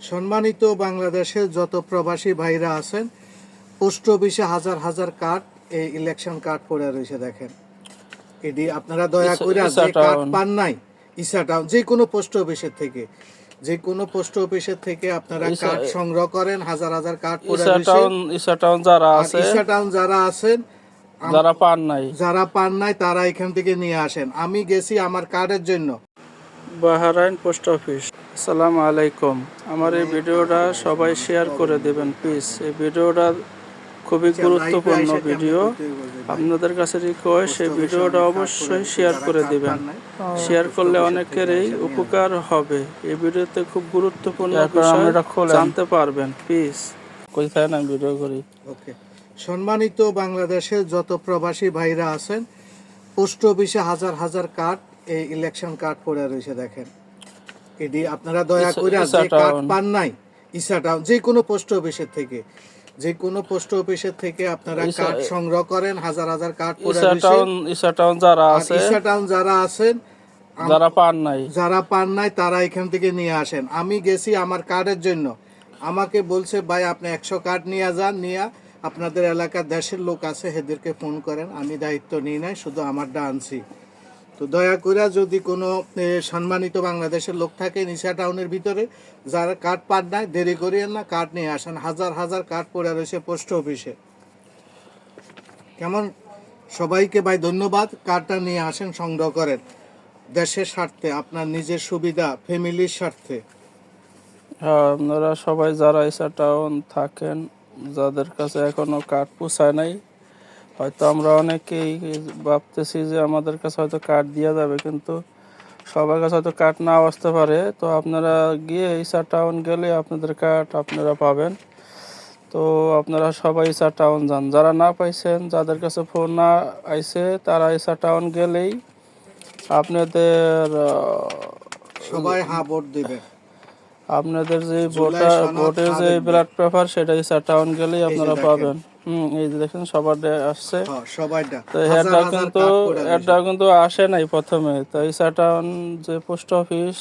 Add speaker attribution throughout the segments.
Speaker 1: সম্মানিত বাংলাদেশের যত প্রবাসী ভাইরা আছেন পোস্ট অফিসে হাজার হাজার কার্ড এই ইলেকশন কার্ড পড়ে রয়েছে দেখেন। এটি আপনারা দয়া করে কার্ড পান নাই ইসা টাউন যে কোনো পোস্ট অফিসের থেকে যে কোনো পোস্ট অফিসের থেকে আপনারা কার্ড সংগ্রহ করেন হাজার হাজার কার্ড পড়ে রয়েছে।
Speaker 2: টাউন ইসা টাউন যারা আছে
Speaker 1: ইসা টাউন যারা আছেন
Speaker 2: যারা পান নাই।
Speaker 1: যারা পান নাই তারা এখান থেকে নিয়ে আসেন। আমি গেছি আমার কার্ডের জন্য।
Speaker 2: Bahrain post office. আসসালামু আলাইকুম। আমার এই ভিডিওটা সবাই শেয়ার করে দেবেন প্লিজ এই ভিডিওটা খুবই গুরুত্বপূর্ণ ভিডিও। আপনাদের কাছে রিকোয়েস্ট এই ভিডিওটা অবশ্যই শেয়ার করে দেবেন। শেয়ার করলে অনেকেরই উপকার হবে। এই ভিডিওতে খুব গুরুত্বপূর্ণ বিষয় জানতে পারবেন প্লিজ কোথায় না ভিডিও করি।
Speaker 1: ওকে। সম্মানিত বাংলাদেশের যত প্রবাসী ভাইরা আছেন পোস্ট অফিসে হাজার হাজার কার্ড এই ইলেকশন কার্ড পড়ে রয়েছে দেখেন। এটি আপনারা দয়া করে যে কার্ড পান নাই ইসা টাউন যে কোনো পোস্ট অফিসের থেকে যে কোনো পোস্ট অফিসের থেকে আপনারা কার্ড সংগ্রহ করেন হাজার হাজার কার্ড পড়ে
Speaker 2: ইসা
Speaker 1: রয়েছে।
Speaker 2: টাউন ইসা টাউন যারা আছে
Speaker 1: ইসা টাউন যারা আছেন
Speaker 2: যারা পান নাই।
Speaker 1: যারা পান নাই তারা এখান থেকে নিয়ে আসেন। আমি গেছি আমার কার্ডের জন্য। আমাকে বলছে ভাই আপনি একশো কার্ড নিয়ে যান নিয়ে। আপনাদের এলাকার দেশের লোক আছে এদেরকে ফোন করেন। আমি দায়িত্ব নিই নাই শুধু আমারটা আনছি। তো দয়া করে যদি কোনো সম্মানিত বাংলাদেশের লোক থাকে নিশা টাউনের ভিতরে, যারা কার্ড পান নাই, দেরি করিয়েন না, কার্ড নিয়ে আসেন। হাজার হাজার কার্ড পড়ে রয়েছে পোস্ট অফিসে। কেমন? সবাইকে ভাই ধন্যবাদ। কার্ডটা নিয়ে আসেন, সংগ্রহ করেন। দেশের স্বার্থে, আপনার নিজের সুবিধা, ফ্যামিলির স্বার্থে।
Speaker 2: আপনারা সবাই যারা ইসা টাউন থাকেন, যাদের কাছে এখনও কার্ড পোষায় নাই হয়তো আমরা অনেকেই ভাবতেছি যে আমাদের কাছে হয়তো কার্ড দেওয়া যাবে কিন্তু সবার কাছে হয়তো কার্ড না আসতে পারে। তো আপনারা গিয়ে ইসা টাউন গেলে আপনাদের কার্ড আপনারা পাবেন। তো আপনারা সবাই ইসা টাউন যান। যারা না পাইছেন যাদের কাছে ফোন না আইছে তারা ইসা টাউন গেলেই আপনাদের
Speaker 1: সবাই হা ভোট দেবেন
Speaker 2: আপনাদের যে ভোটার ভোটের যে ব্লাড পেপার সেটা ইসা টাউন গেলেই আপনারা পাবেন। হুম এই যে দেখেন সবার আসছে।
Speaker 1: হ্যাঁ,
Speaker 2: তো
Speaker 1: হাজার
Speaker 2: এটা কিন্তু এটা কিন্তু আসে নাই প্রথমে। তো ইসা টাউন যে পোস্ট অফিস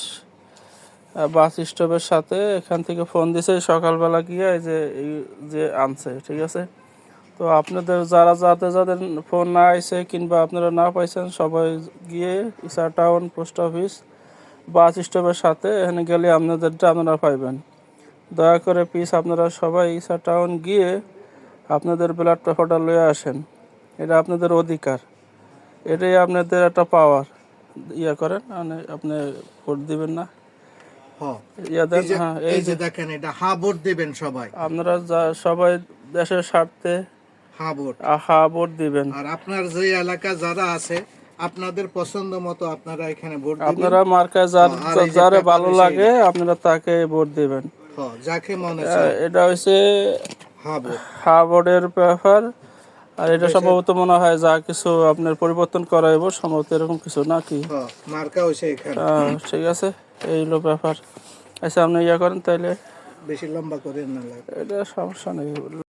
Speaker 2: বাস স্টপের সাথে এখান থেকে ফোন দিছে সকালবেলা গিয়ে এই যে এই যে আনছে ঠিক আছে? তো আপনাদের যারা যাতে যাদের ফোন না আইছে কিংবা আপনারা না পাইছেন সবাই গিয়ে Isa Town post office bus স্টপের সাথে এখানে গেলে আপনাদেরটা আপনারা পাইবেন। দয়া করে প্লিজ আপনারা সবাই ইসা টাউন গিয়ে আপনাদের ব্লাড পেপারটা লয়ে আসেন। এটা আপনাদের অধিকার। এটাই আপনাদের একটা পাওয়ার ইয়া করেন মানে আপনি ভোট দিবেন না।
Speaker 1: এই যে-
Speaker 2: হ্যাঁ
Speaker 1: যে দেখেন এটা হা ভোট দেবেন সবাই।
Speaker 2: আপনারা সবাই দেশের স্বার্থে
Speaker 1: হা ভোট।
Speaker 2: আহা ভোট দিবেন।
Speaker 1: আর আপনার যে এলাকা যারা আছে আপনাদের পছন্দ মতো আপনারা এখানে ভোট দিবেন।
Speaker 2: আপনারা মার্কায় যার
Speaker 1: আর এই
Speaker 2: যারে ভালো লাগে আপনারা তাকে ভোট দিবেন।
Speaker 1: যাকে মনে
Speaker 2: এটা হচ্ছে
Speaker 1: হা ভোট
Speaker 2: বোর্ডের ব্যাপার। আর এটা সম্ভবত মনে হয় যা কিছু আপনার পরিবর্তন করাইব সম্ভবত এরকম কিছু নাকি?
Speaker 1: হ্যাঁ, মার্কা হইছে এখানে।
Speaker 2: ঠিক আছে এই হলো ব্যাপার। আচ্ছা আপনি ইয়া করেন তাইলে।
Speaker 1: বেশি লম্বা করেন না
Speaker 2: এটা সমস্যা নেই।